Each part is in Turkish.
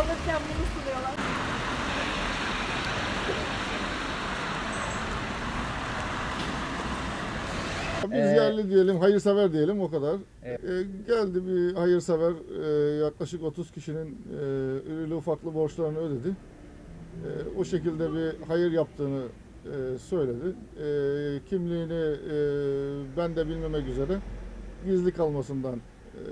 alırken bunu sunuyorlar. Biz ee, yerli diyelim, hayırsever diyelim o kadar. Evet. Ee, geldi bir hayırsever e, yaklaşık 30 kişinin e, ürülü ufaklı borçlarını ödedi. E, o şekilde bir hayır yaptığını e, söyledi. E, kimliğini e, ben de bilmemek üzere gizli kalmasından e,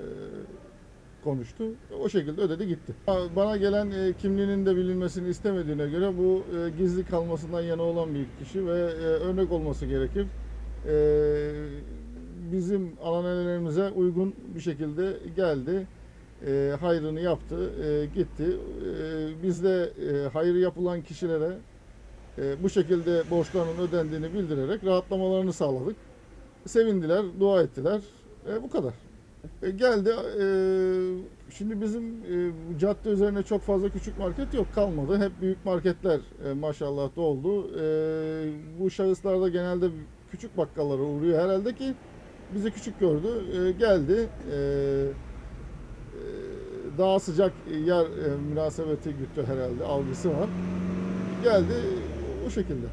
konuştu. O şekilde ödedi gitti. Bana gelen e, kimliğinin de bilinmesini istemediğine göre bu e, gizli kalmasından yana olan bir kişi ve e, örnek olması gerekir. E, bizim ananelerimize uygun bir şekilde geldi. E, hayrını yaptı, e, gitti. E, biz de e, hayır yapılan kişilere e, bu şekilde borçlarının ödendiğini bildirerek rahatlamalarını sağladık. Sevindiler, dua ettiler. E, bu kadar. E, geldi. e, şimdi bizim e, cadde üzerine çok fazla küçük market yok kalmadı. Hep büyük marketler e, maşallah doldu. E, bu şahıslar da genelde küçük bakkallara uğruyor herhalde ki bizi küçük gördü. E, geldi. E, e, daha sıcak yer e, münasebeti güttü herhalde algısı var. Geldi o şekilde.